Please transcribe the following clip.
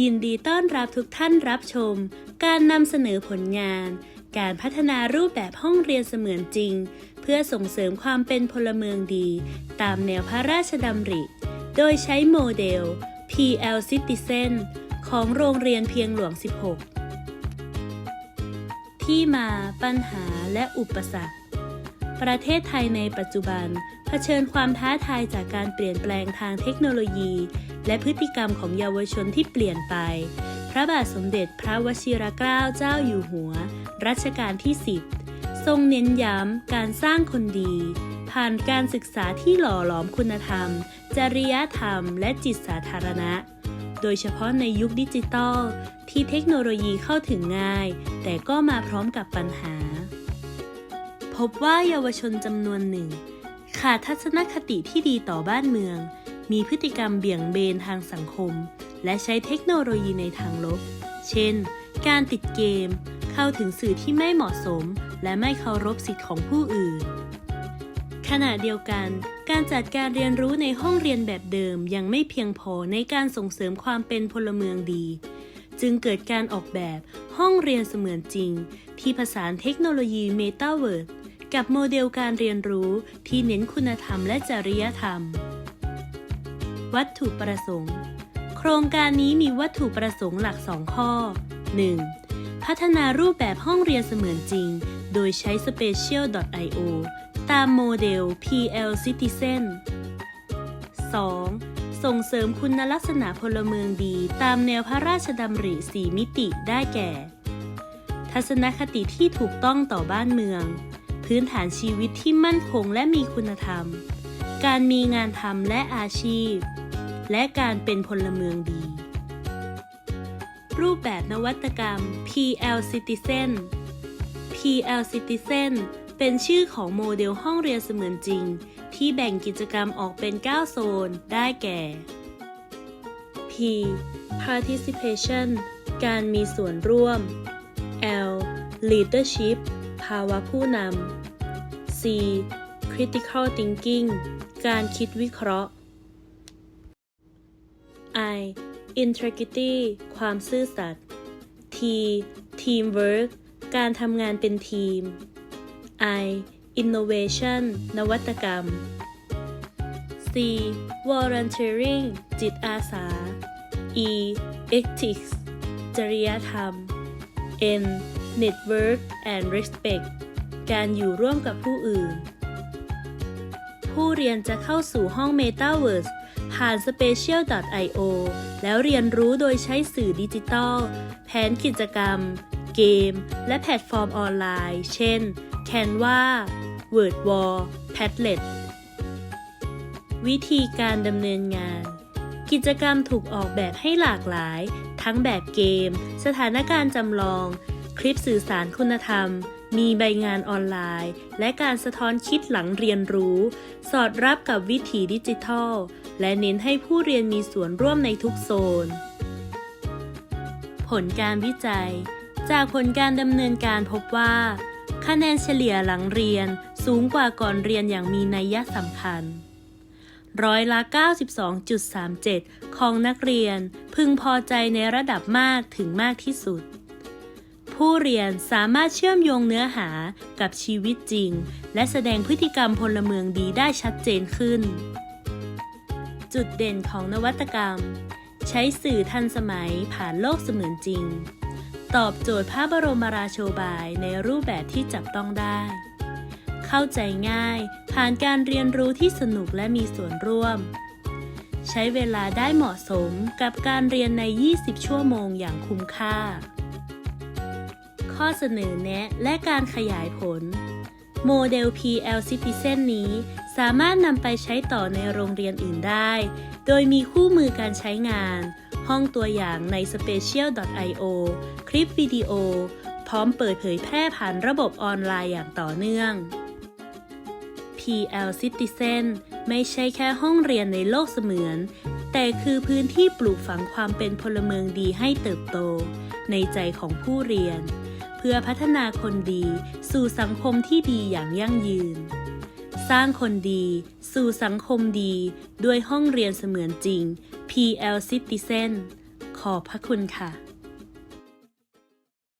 ยินดีต้อนรับทุกท่านรับชม การนำเสนอผลงาน การพัฒนารูปแบบห้องเรียนเสมือนจริง เพื่อส่งเสริมความเป็นพลเมืองดี ตามแนวพระราชดำริ โดยใช้โมเดล PL Citizen ของโรงเรียนเพียงหลวง 16 ที่มาปัญหาและอุปสรรค ประเทศไทยในปัจจุบัน เผชิญความท้าทายจากการเปลี่ยนแปลงทางเทคโนโลยี และพฤติกรรมของเยาวชนที่เปลี่ยนไป พระบาทสมเด็จพระวชิรเกล้าเจ้าอยู่หัว รัชกาลที่ 10 ทรงเน้นย้ำการสร้างคนดี ผ่านการศึกษาที่หล่อหลอมคุณธรรม จริยธรรม และจิตสาธารณะ โดยเฉพาะในยุคดิจิตอลที่เทคโนโลยีเข้าถึงง่าย แต่ก็มาพร้อมกับปัญหา พบว่าเยาวชนจำนวนหนึ่ง ขาดทัศนคติที่ดีต่อบ้านเมือง มีพฤติกรรมเบี่ยงเบนทางสังคม และใช้เทคโนโลยีในทางลบ เช่น การติดเกม เข้าถึงสื่อที่ไม่เหมาะสม และไม่เคารพสิทธิของผู้อื่น ขณะเดียวกัน การจัดการเรียนรู้ในห้องเรียนแบบเดิมยังไม่เพียงพอในการส่งเสริมความเป็นพลเมืองดีจึงเกิดการออกแบบห้องเรียนเสมือนจริง ที่ผสานเทคโนโลยี Metaverse กับโมเดลการเรียนรู้ที่เน้นคุณธรรมและจริยธรรม วัตถุประสงค์ โครงการนี้มีวัตถุประสงค์หลัก 2 ข้อ 1. พัฒนารูปแบบห้องเรียนเสมือนจริง โดยใช้ Spatial.io ตามโมเดล PL Citizen 2. ส่งเสริมคุณลักษณะพลเมืองดีตามแนวพระราชดำริ4มิติได้แก่ ทัศนคติที่ถูกต้องต่อบ้านเมือง พื้นฐานชีวิตที่มั่นคงและมีคุณธรรม การมีงานทำและอาชีพ และการเป็นพลเมืองดี รูปแบบนวัตกรรม PL Citizen PL Citizen เป็นชื่อของโมเดลห้องเรียนเสมือนจริง ที่แบ่งกิจกรรมออกเป็น 9 โซน ได้แก่ P Participation การมีส่วนร่วม L Leadership ภาวะผู้นำ C Critical Thinking การคิดวิเคราะห์ I Integrity ความซื่อสัตย์ T Teamwork การทำงานเป็นทีม I Innovation นวัตกรรม C Volunteering จิตอาสา E Ethics จริยธรรม N Network and Respect การอยู่ร่วมกับผู้อื่น ผู้เรียนจะเข้าสู่ห้อง Metaverse ผ่าน Spatial.io แล้วเรียนรู้โดยใช้สื่อดิจิทัลแผนกิจกรรม เกม และแพลตฟอร์มออนไลน์ เช่น Canva WordWall Padlet วิธีการดำเนินงาน กิจกรรมถูกออกแบบให้หลากหลาย ทั้งแบบเกม สถานการณ์จำลอง คลิปสื่อสารคุณธรรม มีใบงานออนไลน์ และการสะท้อนคิดหลังเรียนรู้ สอดรับกับวิถีดิจิทัล และเน้นให้ผู้เรียนมีส่วนร่วมในทุกโซน ผลการวิจัย จากผลการดำเนินการพบว่า คะแนนเฉลี่ยหลังเรียนสูงกว่าก่อนเรียนอย่างมีนัยสำคัญร้อยละ 92.37 ของนักเรียนพึงพอใจในระดับมากถึงมากที่สุด ผู้เรียนสามารถเชื่อมโยงเนื้อหากับชีวิตจริง และแสดงพฤติกรรมพลเมืองดีได้ชัดเจนขึ้น จุดเด่นของนวัตกรรม ใช้สื่อทันสมัยผ่านโลกเสมือนจริง ตอบโจทย์พระบรมราโชบายในรูปแบบที่จับต้องได้ เข้าใจง่ายผ่านการเรียนรู้ที่สนุกและมีส่วนร่วมใช้เวลาได้เหมาะสมกับการเรียนใน 20 ชั่วโมงอย่างคุ้มค่า ข้อเสนอแนะและการขยายผล โมเดล PL Citizen นี้สามารถนำไปใช้ต่อในโรงเรียนอื่นได้ โดยมีคู่มือการใช้งาน ห้องตัวอย่างใน Spatial.io คลิปวิดีโอ พร้อมเปิดเผยแพร่ผ่านระบบออนไลน์อย่างต่อเนื่อง PL Citizen ไม่ใช่แค่ห้องเรียนในโลกเสมือน แต่คือพื้นที่ปลูกฝังความเป็นพลเมืองดีให้เติบโต ในใจของผู้เรียน พื่อพัฒนาคนดีสู่สังคมที่ดีอย่างยั่งยืน สร้างคนดีสู่สังคมดีด้วยห้องเรียนเสมือนจริง PL Citizen ขอบพระคุณค่ะ